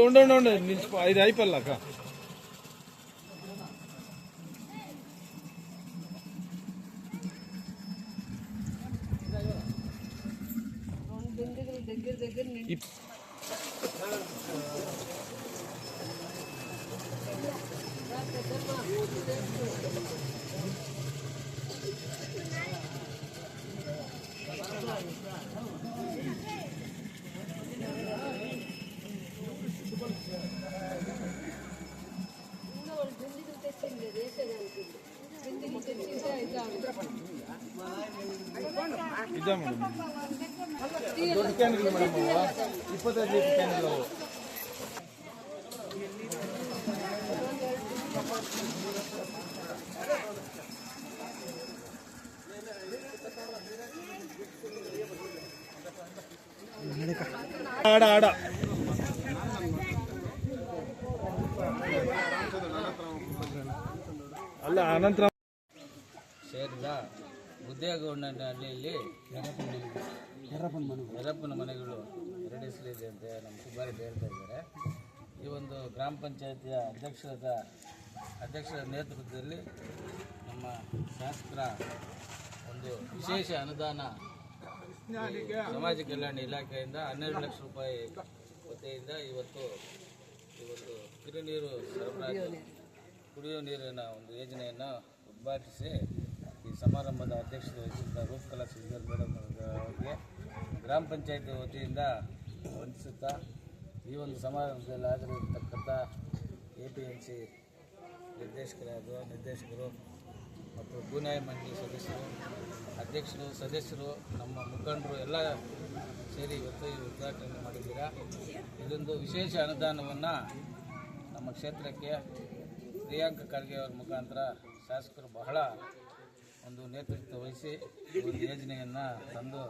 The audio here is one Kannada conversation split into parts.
ఉండండి ఉండండి నిలిచిపో ఇది అయిపోలేక ಇದ್ದಾಮ ದೊಡ್ಡ ಕ್ಯಾನ್ಗಳು ಮೇಡಮ್ ಇಪ್ಪತ್ತೈದು ಲೀಟರ್ ಅವು ಆಡ ಆಡ ಅಲ್ಲ ಅನಂತರ ಸೇರಿದ? ಉದ್ಯೋಗಗೊಂಡ ಹಳ್ಳಿಯಲ್ಲಿ ಯರಪ್ಪನ ಮನೆಗಳು. ಎರಡು ಹೆಸರಿದೆ ಅಂತ ನಮ್ಮ ಸುಬ್ಬಾರೆಡ್ಡಿ ಹೇಳ್ತಾ ಇದ್ದಾರೆ. ಈ ಒಂದು ಗ್ರಾಮ ಪಂಚಾಯತಿಯ ಅಧ್ಯಕ್ಷರದ ಅಧ್ಯಕ್ಷರ ನೇತೃತ್ವದಲ್ಲಿ ನಮ್ಮ ಶಾಸಕರ ಒಂದು ವಿಶೇಷ ಅನುದಾನ ಸಮಾಜ ಕಲ್ಯಾಣ ಇಲಾಖೆಯಿಂದ ಹನ್ನೆರಡು ಲಕ್ಷ ರೂಪಾಯಿ ವತಿಯಿಂದ ಇವತ್ತು ಈ ಒಂದು ಕಿರುನೀರು ಸರಬರಾಜು ಕುಡಿಯುವ ನೀರಿನ ಒಂದು ಯೋಜನೆಯನ್ನು ಉದ್ಘಾಟಿಸಿ ಸಮಾರಂಭದ ಅಧ್ಯಕ್ಷತೆ ವಹಿಸಿದ್ದ ರೂಪಕಲಾ ಶ್ರೀಧರ್ ಮೇಡಮ್ ಅವರಿಗೆ ಗ್ರಾಮ ಪಂಚಾಯತಿ ವತಿಯಿಂದ ವಂದಿಸುತ್ತಾ ಈ ಒಂದು ಸಮಾರಂಭದಲ್ಲಿ ಆಗಿರತಕ್ಕಂಥ ಎ ಪಿ ಎಂ ಸಿ ನಿರ್ದೇಶಕರಾದ ನಿರ್ದೇಶಕರು ಮತ್ತು ಭೂನ್ಯಾಯ ಮಂಡಳಿ ಸದಸ್ಯರು, ಅಧ್ಯಕ್ಷರು, ಸದಸ್ಯರು, ನಮ್ಮ ಮುಖಂಡರು ಎಲ್ಲ ಸೇರಿ ಇವತ್ತು ಈ ಉದ್ಘಾಟನೆ ಮಾಡಿದ್ದೀರಾ. ಇದೊಂದು ವಿಶೇಷ ಅನುದಾನವನ್ನು ನಮ್ಮ ಕ್ಷೇತ್ರಕ್ಕೆ ಪ್ರಿಯಾಂಕ ಖರ್ಗೆ ಅವರ ಮುಖಾಂತರ ಶಾಸಕರು ಬಹಳ ಒಂದು ನೇತೃತ್ವ ವಹಿಸಿ ಒಂದು ಯೋಜನೆಯನ್ನು ತಂದು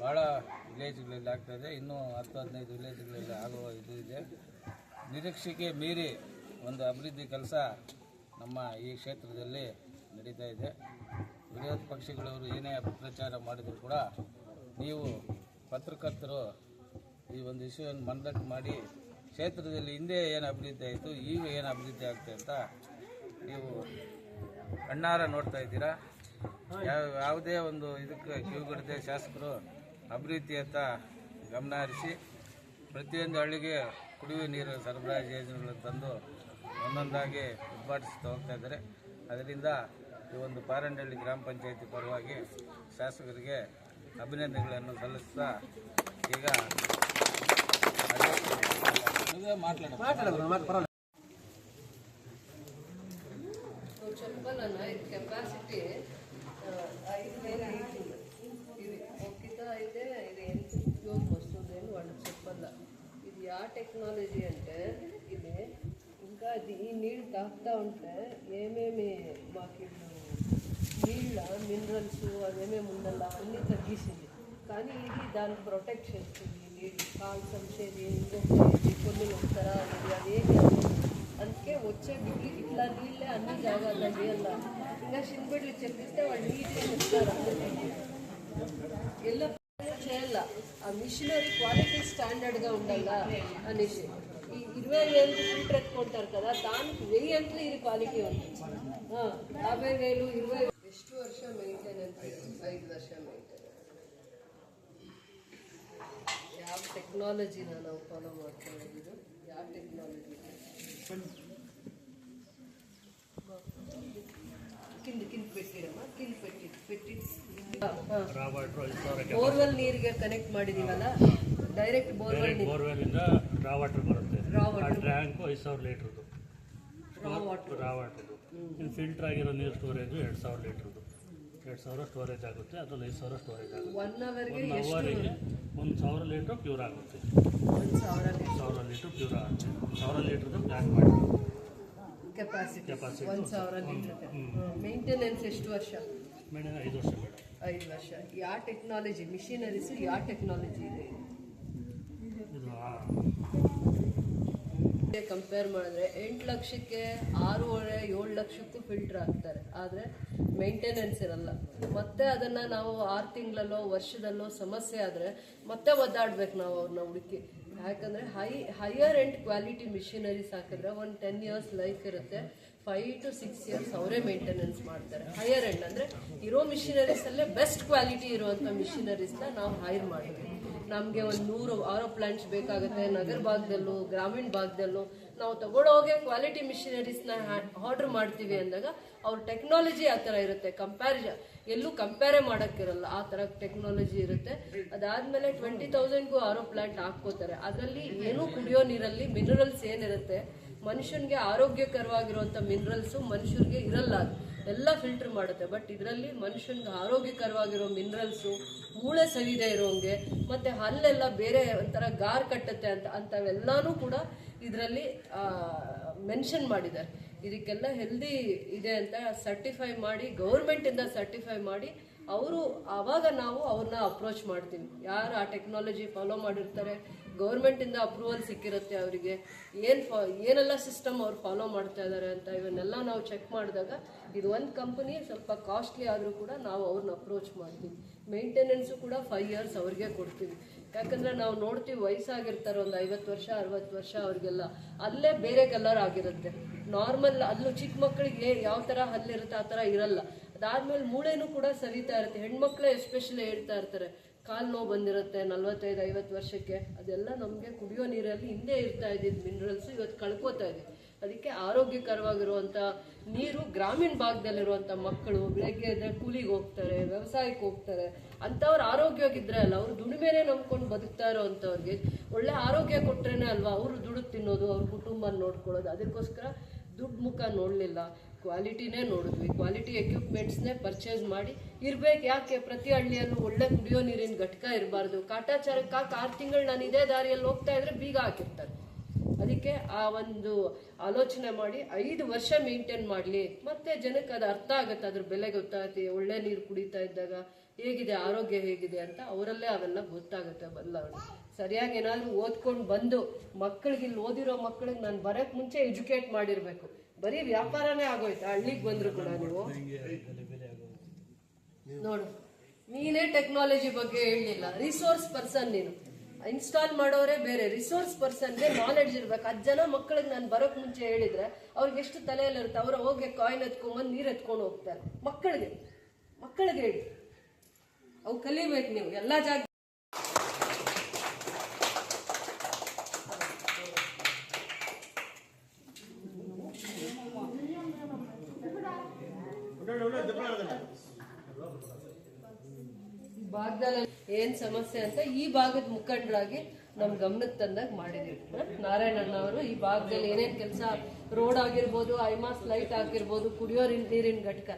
ಭಾಳ ವಿಲೇಜ್ಗಳಲ್ಲಿ ಆಗ್ತಾಯಿದೆ ಇನ್ನೂ ಹತ್ತು, ಹದಿನೈದು ವಿಲೇಜ್ಗಳಲ್ಲಿ ಆಗುವ ಇದು ಇದೆ. ನಿರೀಕ್ಷೆಗೆ ಮೀರಿ ಒಂದು ಅಭಿವೃದ್ಧಿ ಕೆಲಸ ನಮ್ಮ ಈ ಕ್ಷೇತ್ರದಲ್ಲಿ ನಡೀತಾ ಇದೆ. ವಿರೋಧ ಪಕ್ಷಗಳವರು ಏನೇ ಅಪಪ್ರಚಾರ ಮಾಡಿದರೂ ಕೂಡ ನೀವು ಪತ್ರಕರ್ತರು ಈ ಒಂದು ವಿಷಯವನ್ನು ಮನದಟ್ಟು ಮಾಡಿ ಕ್ಷೇತ್ರದಲ್ಲಿ ಹಿಂದೆ ಏನು ಅಭಿವೃದ್ಧಿ ಆಯಿತು, ಈಗ ಏನು ಅಭಿವೃದ್ಧಿ ಆಗ್ತದೆ ಅಂತ ನೀವು ಕಣ್ಣಾರ ನೋಡ್ತಾ ಇದ್ದೀರಾ? ಯಾವ, ಯಾವುದೇ ಒಂದು ಇದಕ್ಕೆ ಕಿವಿಗಡದೆ ಶಾಸಕರು ಅಭಿವೃದ್ಧಿಯತ್ತ ಗಮನ ಹರಿಸಿ, ಪ್ರತಿಯೊಂದು ಹಳ್ಳಿಗೆ ಕುಡಿಯುವ ನೀರು ಸರಬರಾಜು ಯೋಜನೆಗಳನ್ನು ತಂದು ಒಂದೊಂದಾಗಿ ಉದ್ಘಾಟಿಸ್ತಾ ಹೋಗ್ತಾ ಇದ್ದಾರೆ. ಅದರಿಂದ ಈ ಒಂದು ಪಾರಂಡಳ್ಳಿ ಗ್ರಾಮ ಪಂಚಾಯತಿ ಪರವಾಗಿ ಶಾಸಕರಿಗೆ ಅಭಿನಂದನೆಗಳನ್ನು ಸಲ್ಲಿಸ್ತಾ ಈಗ ಮಾತಾಡೋದು నువ్వు చెప్పాలన్నా ఇది కెపాసిటీ ఐదు వేల లీటర్లు ఇది ఒక్కిత అయితే ఇది ఎంత ఉపయోగం వస్తుంది అని వాళ్ళకి చెప్పాల ఇది ఆ టెక్నాలజీ అంటే ఇది ఇంకా ఇది ఈ నీళ్ళు తాగుతూ ఉంటే ఏమేమి మాకు ఇప్పుడు నీళ్ళ మినరల్స్ అవేమేమి ఉండాలా అన్నీ తగ్గిసింది కానీ ఇది దాన్ని ప్రొటెక్ట్ చేస్తుంది ఈ నీళ్ళు కాలు సంచేది ఇంకొకటి కొన్ని ఉంటారా అనేది అదేమి అవ్వదు. అందుకే వచ్చే బిడ్డలకి ఇట్లా నీళ్ళే అన్ని జాగాల్లో చేయాల ఇంకా చిన్నబిడ్డలు చెప్పిస్తే వాళ్ళు నీట్గా చెప్తారు అందరికీ ಎಲ್ಲ చేయాల ఆ మిషనరీ క్వాలిటీ స్టాండర్డ్గా ఉండాలా అనేసి ఈ- ఇది ఇరవై వేలు ఫిల్టర్ ఎత్తుకుంటారు కదా దానికి వెయ్యి అంతలో ఇది క్వాలిటీ ఉంది ఆ, యాభై వేలు ఇరవై ಎಷ್ಟು ವರ್ಷ ಮೇಂಟೆನೆನ್ಸ್ ಐದು ವರ್ಷ ಮೇಂಟೆನೆನ್ಸ್ ಯಾವ ಟೆಕ್ನಾಲಜಿನ ನಾವು ಫಾಲೋ ಮಾಡ್ತಾ ಇರೋದು ಯಾವ ಟೆಕ್ನಾಲಜಿ ಬೋರ್ವೆಲ್ ನೀರಿಗೆ ಕನೆಕ್ಟ್ ಮಾಡಿದೀವಲ್ಲ? ಡೈರೆಕ್ಟ್ ಬೋರ್ವೆಲ್ ಬೋರ್ವೆಲ್ ಇಂದ ರಾ ವಾಟರ್ ಬರುತ್ತೆ. ಆ. ಟ್ಯಾಂಕ್ ಐದು ಸಾವಿರ ಲೀಟ್ರದ್ದು. ರಾ ವಾಟರ್ ಇನ್ನು ಫಿಲ್ಟರ್ ಆಗಿರೋ ನೀರು ಸ್ಟೋರೇಜು ಎರಡು ಸಾವಿರ ಲೀಟ್ರದ್ದು. ಎರಡು ಸಾವಿರ ಸ್ಟೋರೇಜ್ ಆಗುತ್ತೆ ಅದ್ರಲ್ಲಿ ಐದು ಸಾವಿರ ಸ್ಟೋರೇಜ್ ಆಗುತ್ತೆ. ಒನ್ ಅವರ್ಗೆ ಒಂದು ಎಷ್ಟು ಅವರಿಗೆ ಒಂದು ಸಾವಿರ ಲೀಟ್ರ್ ಪ್ಯೂರ್ ಆಗುತ್ತೆ. ಒಂದು ಸಾವಿರ ಸಾವಿರ ಲೀಟ್ರ್ ಪ್ಯೂರ್ ಆಗುತ್ತೆ. ಸಾವಿರ ಲೀಟ್ರದ್ದು ಪ್ಲ್ಯಾನ್ ಮಾಡಿ. Capacity Capacity. ಒಂದು ಸಾವಿರ ಲೀಟರ್ ಮೇಂಟೆನೆನ್ಸ್ ಎಷ್ಟು ವರ್ಷ? ಮೇಡಮ್ ಐದು ವರ್ಷ ಮೇಡಮ್. ಐದು ವರ್ಷ. ಯಾವ ಟೆಕ್ನಾಲಜಿ ಮಿಷಿನರೀಸ್ ಯಾವ ಟೆಕ್ನಾಲಜಿ ಇದೆ? ಇದು ಆ, ಕಂಪೇರ್ ಮಾಡಿದ್ರೆ ಎಂಟು ಲಕ್ಷಕ್ಕೆ ಆರೂವರೆ ಏಳು ಲಕ್ಷಕ್ಕೂ ಫಿಲ್ಟರ್ ಹಾಕ್ತಾರೆ. ಆದರೆ ಮೇಂಟೆನೆನ್ಸ್ ಇರಲ್ಲ. ಮತ್ತೆ ಅದನ್ನ ನಾವು ಆರು ತಿಂಗಳಲ್ಲೋ, ವರ್ಷದಲ್ಲೋ ಸಮಸ್ಯೆ ಆದರೆ ಮತ್ತೆ ಒದ್ದಾಡ್ಬೇಕು ನಾವು ಅವ್ರನ್ನ ಹುಡುಕಿ. ಯಾಕಂದ್ರೆ high higher end quality machineries ಹಾಕಿದ್ರೆ ಒಂದು ಟೆನ್ ಇಯರ್ಸ್ ಲೈಫ್ ಇರುತ್ತೆ. ಫೈವ್ ಟು ಸಿಕ್ಸ್ ಇಯರ್ಸ್ ಅವರೇ ಮೇಂಟೆನೆನ್ಸ್ ಮಾಡ್ತಾರೆ. ಹೈಯರ್ ಎಂಡ್ ಅಂದರೆ ಇರೋ ಮಿಷಿನರೀಸ್ ಅಲ್ಲೇ ಬೆಸ್ಟ್ ಕ್ವಾಲಿಟಿ ಇರುವಂಥ ಮಿಷಿನರೀಸ್ನ ನಾವು ಹೈರ್ ಮಾಡಿದ್ವಿ ನಮಗೆ ಒಂದು ನೂರು ಆರೋ ಪ್ಲಾಂಟ್ಸ್ ಬೇಕಾಗುತ್ತೆ. ನಗರ ಭಾಗದಲ್ಲೂ, ಗ್ರಾಮೀಣ ಭಾಗದಲ್ಲೂ. ನಾವು ತಗೊಳ್ಳೋಗೆ ಕ್ವಾಲಿಟಿ ಮಿಷಿನರೀಸ್ನ ಆರ್ಡರ್ ಮಾಡ್ತೀವಿ ಅಂದಾಗ ಅವ್ರ ಟೆಕ್ನಾಲಜಿ ಆ ಥರ ಇರುತ್ತೆ. ಕಂಪ್ಯಾರಿಸ ಎಲ್ಲೂ ಕಂಪೇರೇ ಮಾಡೋಕ್ಕಿರಲ್ಲ. ಆ ಥರ ಟೆಕ್ನಾಲಜಿ ಇರುತ್ತೆ. ಅದಾದಮೇಲೆ ಟ್ವೆಂಟಿ ತೌಸಂಡ್ಗೂ ಆರೋ ಪ್ಲಾಂಟ್ ಹಾಕ್ಕೋತಾರೆ. ಅದರಲ್ಲಿ ಏನೂ ಕುಡಿಯೋ ನೀರಲ್ಲಿ ಮಿನರಲ್ಸ್ ಏನಿರುತ್ತೆ, ಮನುಷ್ಯನಿಗೆ ಆರೋಗ್ಯಕರವಾಗಿರುವಂಥ ಮಿನರಲ್ಸು ಮನುಷ್ಯರಿಗೆ ಇರಲ್ಲ. ಅದು ಎಲ್ಲ ಫಿಲ್ಟರ್ ಮಾಡುತ್ತೆ. ಬಟ್ ಇದರಲ್ಲಿ ಮನುಷ್ಯನಿಗೆ ಆರೋಗ್ಯಕರವಾಗಿರೋ ಮಿನರಲ್ಸು ಮೂಳೆ ಸವಿದೆ ಇರೋಂಗೆ, ಮತ್ತೆ ಹಲ್ಲೆಲ್ಲ ಬೇರೆ ಒಂಥರ ಗಾರ್ ಕಟ್ಟುತ್ತೆ ಅಂತ ಅಂಥವೆಲ್ಲನೂ ಕೂಡ ಇದರಲ್ಲಿ ಮೆನ್ಷನ್ ಮಾಡಿದ್ದಾರೆ. ಇದಕ್ಕೆಲ್ಲ ಹೆಲ್ದಿ ಇದೆ ಅಂತ ಸರ್ಟಿಫೈ ಮಾಡಿ ಗೌರ್ಮೆಂಟಿಂದ ಸರ್ಟಿಫೈ ಮಾಡಿ, ಅವರು ಆವಾಗ ನಾವು ಅವ್ರನ್ನ ಅಪ್ರೋಚ್ ಮಾಡ್ತೀವಿ. ಯಾರು ಆ ಟೆಕ್ನಾಲಜಿ ಫಾಲೋ ಮಾಡಿರ್ತಾರೆ ಗೌರ್ಮೆಂಟಿಂದ ಅಪ್ರೂವಲ್ ಸಿಕ್ಕಿರುತ್ತೆ ಅವರಿಗೆ. ಏನು ಫಾ ಏನೆಲ್ಲ ಸಿಸ್ಟಮ್ ಅವ್ರು ಫಾಲೋ ಮಾಡ್ತಾ ಇದ್ದಾರೆ ಅಂತ ಇವನ್ನೆಲ್ಲ ನಾವು ಚೆಕ್ ಮಾಡಿದಾಗ ಇದು ಒಂದು ಕಂಪನಿ ಸ್ವಲ್ಪ ಕಾಸ್ಟ್ಲಿ ಆದರೂ ಕೂಡ ನಾವು ಅವ್ರನ್ನ ಅಪ್ರೋಚ್ ಮಾಡ್ತೀವಿ. ಮೇಂಟೆನೆನ್ಸು ಕೂಡ ಫೈವ್ ಇಯರ್ಸ್ ಅವ್ರಿಗೆ ಕೊಡ್ತೀವಿ. ಯಾಕಂದರೆ ನಾವು ನೋಡ್ತೀವಿ ವಯಸ್ಸಾಗಿರ್ತಾರೆ ಒಂದು ಐವತ್ತು ವರ್ಷ, ಅರವತ್ತು ವರ್ಷ ಅವ್ರಿಗೆಲ್ಲ, ಅಲ್ಲೇ ಬೇರೆ ಕಲರ್ ಆಗಿರುತ್ತೆ. ನಾರ್ಮಲ್ ಅಲ್ಲೂ ಚಿಕ್ಕ ಮಕ್ಕಳಿಗೆ ಯಾವ ಥರ ಹಲ್ಲಿರುತ್ತೆ ಆ ಥರ ಇರಲ್ಲ. ಅದಾದ್ಮೇಲೆ ಮೂಳೆನೂ ಕೂಡ ಸರಿತಾ ಇರುತ್ತೆ. ಹೆಣ್ಮಕ್ಳೇ ಎಸ್ಪೆಷಲಿ ಹೇಳ್ತಾ ಇರ್ತಾರೆ ಕಾಲು ನೋವು ಬಂದಿರುತ್ತೆ, ನಲ್ವತ್ತೈದು, ಐವತ್ತು ವರ್ಷಕ್ಕೆ. ಅದೆಲ್ಲ ನಮಗೆ ಕುಡಿಯೋ ನೀರಲ್ಲಿ ಹಿಂದೆ ಇರ್ತಾ ಇದ್ದಿದ್ದು ಮಿನರಲ್ಸು ಇವತ್ತು ಕಳ್ಕೊತಾ ಇದೆ ಅದಕ್ಕೆ ಆರೋಗ್ಯಕರವಾಗಿರುವಂಥ ನೀರು ಗ್ರಾಮೀಣ ಭಾಗದಲ್ಲಿರುವಂಥ ಮಕ್ಕಳು ಬೆಳಗ್ಗೆ ಎದ್ದರೆ ಕೂಲಿಗೆ ಹೋಗ್ತಾರೆ, ವ್ಯವಸಾಯಕ್ಕೆ ಹೋಗ್ತಾರೆ, ಅಂಥವ್ರು ಆರೋಗ್ಯವಾಗಿದ್ರೆ ಅಲ್ಲ, ಅವರು ದುಡಿಮೆನೇ ನಂಬ್ಕೊಂಡು ಬದುಕ್ತಾ ಇರೋವಂಥವ್ರಿಗೆ ಒಳ್ಳೆ ಆರೋಗ್ಯ ಕೊಟ್ರೇನೆ ಅಲ್ವಾ, ಅವರು ದುಡ್ಡು ತಿನ್ನೋದು, ಅವ್ರ ಕುಟುಂಬ ನೋಡ್ಕೊಳ್ಳೋದು. ಅದಕ್ಕೋಸ್ಕರ ದುಡ್ಡು ಮುಖ ನೋಡಲಿಲ್ಲ. ಕ್ವಾಲಿಟಿನೇ ನೋಡಿದ್ವಿ. ಕ್ವಾಲಿಟಿ ಎಕ್ವಿಪ್ಮೆಂಟ್ಸ್ನೇ ಪರ್ಚೇಸ್ ಮಾಡಿ ಇರ್ಬೇಕು. ಯಾಕೆ? ಪ್ರತಿ ಹಳ್ಳಿಯಲ್ಲೂ ಒಳ್ಳೆ ಕುಡಿಯೋ ನೀರಿನ ಘಟಕ ಇರಬಾರ್ದು. ಕಾಟಾಚಾರಕ್ಕೆ ಆರು ತಿಂಗಳು ನಾನು ಇದೇ ದಾರಿಯಲ್ಲಿ ಹೋಗ್ತಾ ಇದ್ರೆ ಬೀಗ ಹಾಕಿರ್ತಾರೆ. ಅದಕ್ಕೆ ಆ ಒಂದು ಆಲೋಚನೆ ಮಾಡಿ ಐದು ವರ್ಷ ಮೇಂಟೈನ್ ಮಾಡಲಿ. ಮತ್ತೆ ಜನಕ್ಕೆ ಅದು ಅರ್ಥ ಆಗುತ್ತೆ. ಅದ್ರ ಬೆಲೆ ಗೊತ್ತಾಗುತ್ತೆ. ಒಳ್ಳೆ ನೀರು ಕುಡಿತಾ ಇದ್ದಾಗ ಹೇಗಿದೆ? ಆರೋಗ್ಯ ಹೇಗಿದೆ ಅಂತ ಅವರಲ್ಲೇ ಅವೆಲ್ಲ ಗೊತ್ತಾಗುತ್ತೆ. ಬದಲಾವಣೆ. ಸರಿಯಾಗಿ ಏನಾದರೂ ಓದ್ಕೊಂಡು ಬಂದು ಮಕ್ಕಳಿಗೆ ಇಲ್ಲಿ ಓದಿರೋ ಮಕ್ಕಳಿಗೆ ನಾನು ಬರೋಕ್ಕೆ ಮುಂಚೆ ಎಜುಕೇಟ್ ಮಾಡಿರಬೇಕು. ಬರೀ ವ್ಯಾಪಾರನೇ ಆಗೋಯ್ತು. ಹಳ್ಳಿಗೆ ಬಂದ್ರು ಕೂಡ ನೀವು. ನೋಡು, ನೀನೇ ಟೆಕ್ನಾಲಜಿ ಬಗ್ಗೆ ಹೇಳಲಿಲ್ಲ. ರಿಸೋರ್ಸ್ ಪರ್ಸನ್ ನೀನು. ಇನ್ಸ್ಟಾಲ್ ಮಾಡೋರೇ ಬೇರೆ. ರಿಸೋರ್ಸ್ ಪರ್ಸನ್ಗೆ ನಾಲೆಡ್ಜ್ ಇರ್ಬೇಕು. ಹತ್ತು ಜನ ಮಕ್ಕಳಿಗೆ ನಾನು ಬರೋಕ್ ಮುಂಚೆ ಹೇಳಿದ್ರೆ ಅವ್ರಿಗೆ ಎಷ್ಟು ತಲೆಯಲ್ಲಿರುತ್ತೆ ಅವ್ರ ಹೋಗಿ ಕಾಯಿನ್ ಎತ್ಕೊಂಡ್ಬಂದು ನೀರು ಎತ್ಕೊಂಡು ಹೋಗ್ತಾರೆ. ಮಕ್ಕಳಿಗೆ. ಮಕ್ಕಳಿಗೆ ಹೇಳಿ. ಅವು ಕಲಿಬೇಕು ನೀವು. ಎಲ್ಲ ಜಾಗ ಈ ಭಾಗದಲ್ಲಿ ಏನ್ ಸಮಸ್ಯೆ ಅಂತ ಈ ಭಾಗದ ಮುಖಂಡರಾಗಿ ನಮ್ ಗಮನಕ್ಕೆ ತಂದಾಗ ಮಾಡಿದೀವಿ? ನಾರಾಯಣಣ್ಣ ಅವರು ಈ ಭಾಗದಲ್ಲಿ ಏನೇನ್ ಕೆಲಸ, ರೋಡ್ ಆಗಿರ್ಬೋದು, ಐಮಾಸ್ ಲೈಟ್ ಆಗಿರ್ಬೋದು, ಕುಡಿಯೋ ನೀರಿನ ಘಟಕ.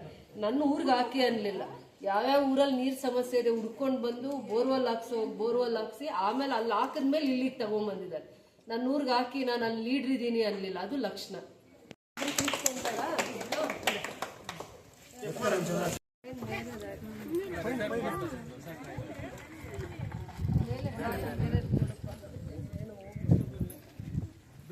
ನನ್ನ ಊರಿಗೆ ಹಾಕಿ ಅನ್ಲಿಲ್ಲ. ಯಾವ್ಯಾವ ಊರಲ್ಲಿ ನೀರ್ ಸಮಸ್ಯೆ ಇದೆ ಹುಡ್ಕೊಂಡು ಬಂದು ಬೋರ್ವೆಲ್ ಹಾಕ್ಸೋ ಬೋರ್ವೆಲ್ ಹಾಕ್ಸಿ ಆಮೇಲೆ ಅಲ್ಲಿ ಹಾಕಿದ್ಮೇಲೆ ಇಲ್ಲಿ ತಗೊಂಬಂದಿದ್ದಾರೆ. ನನ್ನ ಊರಿಗೆ ಹಾಕಿ ನಾನು ಅಲ್ಲಿ ಲೀಡ್ರ್ ಇದ್ದೀನಿ ಅನ್ಲಿಲ್ಲ. ಅದು ಲಕ್ಷಣ.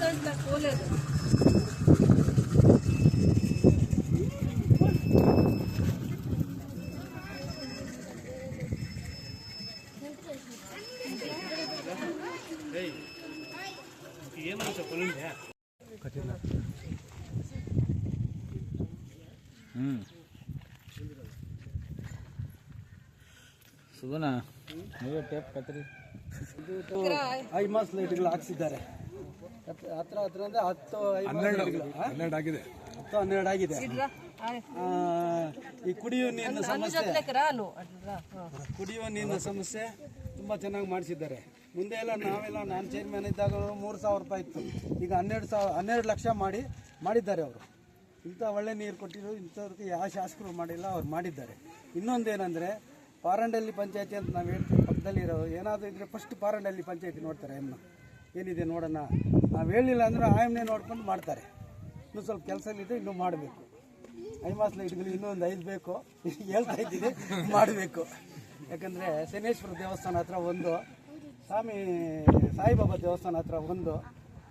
వేరే కొడు. ಕರ್ನಾಟಕ ಹೊಸದಂತ ಕೋಲೆದು ಹ್ಞೂ ಸುಗುಣ ನೀವೇ ಟೇಪ್ ಕತ್ರಿ ಐ ಮಾಸ್ ಲೈಟ್ಗಳು ಹಾಕ್ಸಿದ್ದಾರೆ ಹತ್ರ ಹತ್ರ ಹತ್ರ ಅಂದ್ರೆ ಹತ್ತು ಹನ್ನೆರಡು ಆಗಿದೆ. ಹತ್ತು ಹನ್ನೆರಡು ಆಗಿದೆ. ಆ, ಈ ಕುಡಿಯುವ ನೀರಿನ ಸಮಸ್ಯೆ. ಕುಡಿಯುವ ನೀರಿನ ಸಮಸ್ಯೆ ತುಂಬ ಚೆನ್ನಾಗಿ ಮಾಡಿಸಿದ್ದಾರೆ. ಮುಂದೆ ಎಲ್ಲ ನಾವೆಲ್ಲ ನಾನು ಚೇರ್ಮನ್ ಇದ್ದಾಗ ಮೂರು ಸಾವಿರ ರೂಪಾಯಿ ಇತ್ತು. ಈಗ ಹನ್ನೆರಡು ಸಾವಿರ ಹನ್ನೆರಡು ಲಕ್ಷ ಮಾಡಿ ಮಾಡಿದ್ದಾರೆ ಅವರು. ಇಂಥ ಒಳ್ಳೆ ನೀರು ಕೊಟ್ಟಿರೋ ಇಂಥವ್ರಿಗೆ ಯಾವ ಶಾಸಕರು ಮಾಡಿಲ್ಲ ಅವ್ರು ಮಾಡಿದ್ದಾರೆ. ಇನ್ನೊಂದೇನೆಂದರೆ ಪಾರಂಡಳ್ಳಿ ಪಂಚಾಯತಿ ಅಂತ ನಾವು ಹೇಳ್ತೀವಿ ಪಕ್ಕದಲ್ಲಿರೋ ಏನಾದರೂ ಇದ್ದರೆ ಫಸ್ಟ್ ಪಾರಂಡಳ್ಳಿ ಪಂಚಾಯತಿ ನೋಡ್ತಾರೆ ಎಮ್ಮ ಏನಿದೆ ನೋಡೋಣ. ನಾವು ಹೇಳಿಲ್ಲ ಅಂದರೆ ಆಯಮ್ನೇ ನೋಡ್ಕೊಂಡು ಮಾಡ್ತಾರೆ. ಇನ್ನೂ ಸ್ವಲ್ಪ ಕೆಲಸ ಇದೆ ಇನ್ನೂ ಮಾಡಬೇಕು. ಐಮಾಸ್ ಇನ್ನೂ ಒಂದು ಐದು ಬೇಕು. ಹೇಳ್ತಾ ಇದ್ದೀನಿ, ಮಾಡಬೇಕು. ಯಾಕಂದರೆ ಶನೇಶ್ವರ ದೇವಸ್ಥಾನ ಹತ್ರ ಒಂದು, ಸ್ವಾಮಿ ಸಾಯಿಬಾಬಾ ದೇವಸ್ಥಾನ ಹತ್ರ ಒಂದು.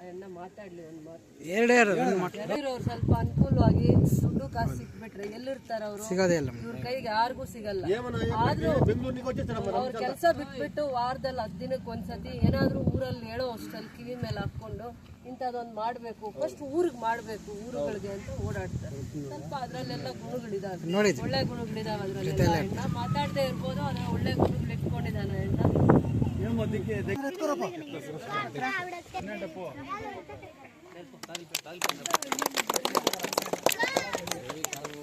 ಮಾತಾಡ್ಲಿ ಒಂದು ಮಾತು. ಎರಡೇ ಇರೋರು ಸ್ವಲ್ಪ ಅನುಕೂಲವಾಗಿ ದುಡ್ಡು ಕಾಸು ಸಿಕ್ಬಿಟ್ರೆ ಎಲ್ಲಿರ್ತಾರ ಅವರು ಸಿಗೋದೇ ಇಲ್ಲ ಇವ್ರ ಕೈಗೆ ಯಾರಿಗೂ ಸಿಗಲ್ಲ. ಆದ್ರೂ ಅವ್ರ ಕೆಲಸ ಬಿಟ್ಬಿಟ್ಟು ವಾರದಲ್ಲಿ ಹತ್ತು ದಿನಕ್ಕೆ ಒಂದ್ಸತಿ ಏನಾದ್ರೂ ಊರಲ್ಲಿ ಹೇಳೋ ಅಷ್ಟಲ್ಲಿ ಕಿವಿ ಮೇಲೆ ಹಾಕೊಂಡು ಇಂಥದ್ದೊಂದು ಮಾಡಬೇಕು. ಫಸ್ಟ್ ಊರಿಗೆ ಮಾಡಬೇಕು ಊರುಗಳಿಗೆ ಅಂತ ಓಡಾಡ್ತಾರೆ. ಸ್ವಲ್ಪ ಅದರಲ್ಲೆಲ್ಲ ಗುಣಗಳಿದಾವೆ. ಒಳ್ಳೆ ಗುಣಗಳಿದಾವೆ ಅದರಲ್ಲೆಲ್ಲ. ಮಾತಾಡದೆ ಇರ್ಬೋದು ಅದನ್ನ ಒಳ್ಳೆ ಗುಣಗಳು ಇಟ್ಕೊಂಡಿದ್ದಾನೆ ಅಣ್ಣ ¿Qué es lo